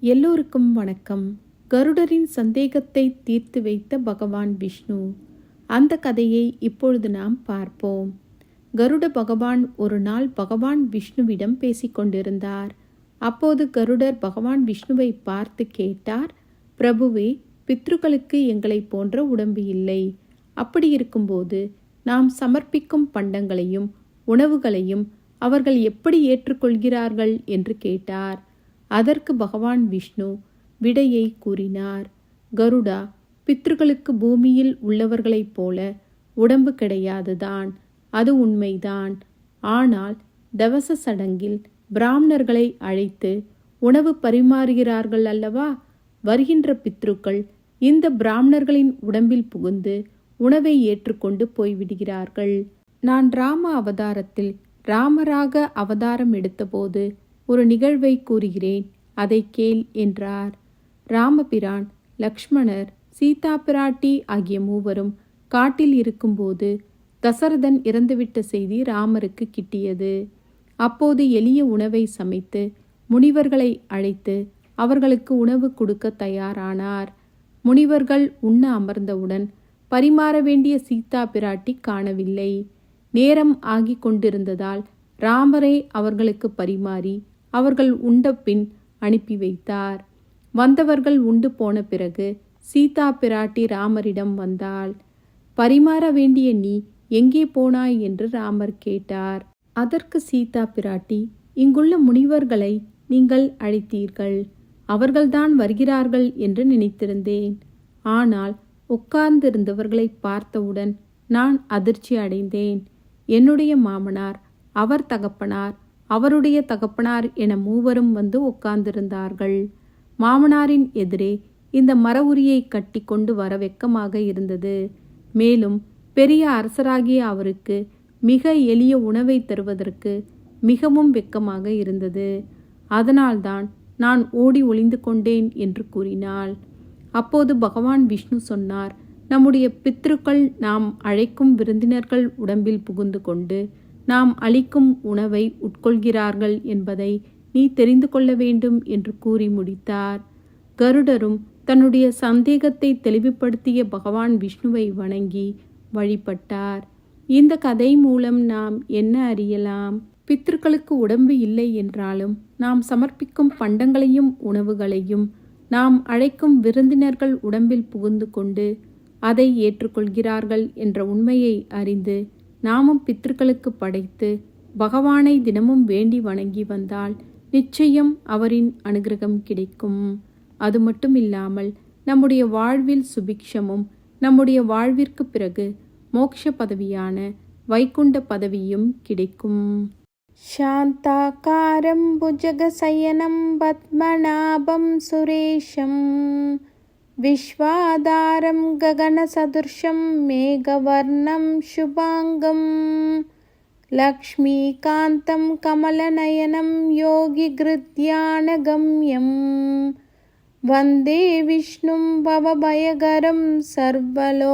எல்லோருக்கும் வணக்கம். கருடரின் சந்தேகத்தை தீர்த்து வைத்த பகவான் விஷ்ணு. அந்த கதையை இப்பொழுது நாம் பார்ப்போம். கருட பகவான் ஒரு நாள் பகவான் விஷ்ணுவிடம் பேசிக்கொண்டிருந்தார் அப்போது கருடர் பகவான் விஷ்ணுவை பார்த்து கேட்டார் பிரபுவே பித்ருக்களுக்கு எங்களைப் போன்ற உடம்பு இல்லை. அப்படி இருக்கும்போது நாம் சமர்ப்பிக்கும் பண்டங்களையும் உணவுகளையும் அவர்கள் எப்படி ஏற்றுக்கொள்கிறார்கள்? என்று கேட்டார். அதற்கு பகவான் விஷ்ணு விடையை கூறினார். கருடா பித்ருக்களுக்கு பூமியில் உள்ளவர்களைப் போல உடம்பு கிடையாதுதான். அது உண்மைதான். ஆனால் தவச சடங்கில் பிராமணர்களை அழைத்து உணவு பரிமாறுகிறார்கள் அல்லவா? வருகின்ற பித்ருக்கள் இந்த பிராமணர்களின் உடம்பில் புகுந்து உணவை ஏற்றுக்கொண்டு போய்விடுகிறார்கள். நான் ராம அவதாரத்தில் ராமராக அவதாரம் எடுத்தபோது ஒரு நிகழ்வை கூறுகிறேன். அதை கேள் என்றார். ராமபிரான் லக்ஷ்மணர் சீதா பிராட்டி ஆகிய மூவரும் காட்டில் இருக்கும்போது தசரதன் இறந்துவிட்ட செய்தி ராமருக்கு கிட்டியது. அப்போது எளிய உணவை சமைத்து முனிவர்களை அழைத்து அவர்களுக்கு உணவு கொடுக்க தயாரானார். முனிவர்கள் உண்ண அமர்ந்தவுடன் பரிமாற வேண்டிய சீதா பிராட்டி காணவில்லை. நேரம் ஆகிக் கொண்டிருந்ததால் ராமரை அவர்களுக்கு பரிமாறி அவர்கள் உண்ட பின் அனுப்பி வைத்தார். வந்தவர்கள் உண்டு போன பிறகு சீதா பிராட்டி ராமரிடம் வந்தாள். பரிமாற வேண்டிய நீ எங்கே போனாய் என்று ராமர் கேட்டார். அதற்கு சீதா பிராட்டி இங்குள்ள முனிவர்களை நீங்கள் அழைத்தீர்கள். அவர்கள்தான் வருகிறார்கள் என்று நினைத்திருந்தேன். ஆனால் உட்கார்ந்திருந்தவர்களை பார்த்தவுடன் நான் அதிர்ச்சி அடைந்தேன். என்னுடைய மாமனார் அவர் தகப்பனார் அவருடைய தகப்பனார் என மூவரும் வந்து உட்கார்ந்திருந்தார்கள். மாமனாரின் எதிரே இந்த மர உரியை கட்டி கொண்டு வர வெக்கமாக இருந்தது. மேலும் பெரிய அரசராகிய அவருக்கு மிக எளிய உணவை தருவதற்கு மிகவும் வெக்கமாக இருந்தது. அதனால்தான் நான் ஓடி ஒளிந்து கொண்டேன் என்று கூறினாள். அப்போது பகவான் விஷ்ணு சொன்னார் நம்முடைய பித்ருக்கள் நாம் அழைக்கும் விருந்தினர்கள் உடம்பில் புகுந்து கொண்டு நாம் அளிக்கும் உணவை உட்கொள்கிறார்கள் என்பதை நீ தெரிந்து கொள்ள வேண்டும் என்று கூறி முடித்தார். கருடரும் தன்னுடைய சந்தேகத்தை தெளிவுபடுத்திய பகவான் விஷ்ணுவை வணங்கி வழிபட்டார். இந்த கதை மூலம் நாம் என்ன அறியலாம்? பித்ருக்களுக்கு உடம்பு இல்லை என்றாலும் நாம் சமர்ப்பிக்கும் பண்டங்களையும் உணவுகளையும் நாம் அழைக்கும் விருந்தினர்கள் உடம்பில் புகுந்து கொண்டு அதை ஏற்றுக்கொள்கிறார்கள் என்ற உண்மையை அறிந்து நாமும் பித்ருக்களுக்கு படைத்து பகவானை தினமும் வேண்டி வணங்கி வந்தால் நிச்சயம் அவரின் அனுகிரகம் கிடைக்கும் அது மட்டும் இல்லாமல் நம்முடைய வாழ்வில் சுபிக்ஷமும் நம்முடைய வாழ்விற்கு பிறகு மோக்ஷ பதவியான வைகுண்ட பதவியும் கிடைக்கும் शान्ताकारं भुजगशयनं पद्मनाभं सुरेशं विश्वाधारं गगनसदृशं मेघवर्णं शुभाङ्गं लक्ष्मीकान्तं कमलनयनं योगिगृध्यानगम्यं वन्दे विष्णुं भवभयगरं सर्वलोकैकनाथम्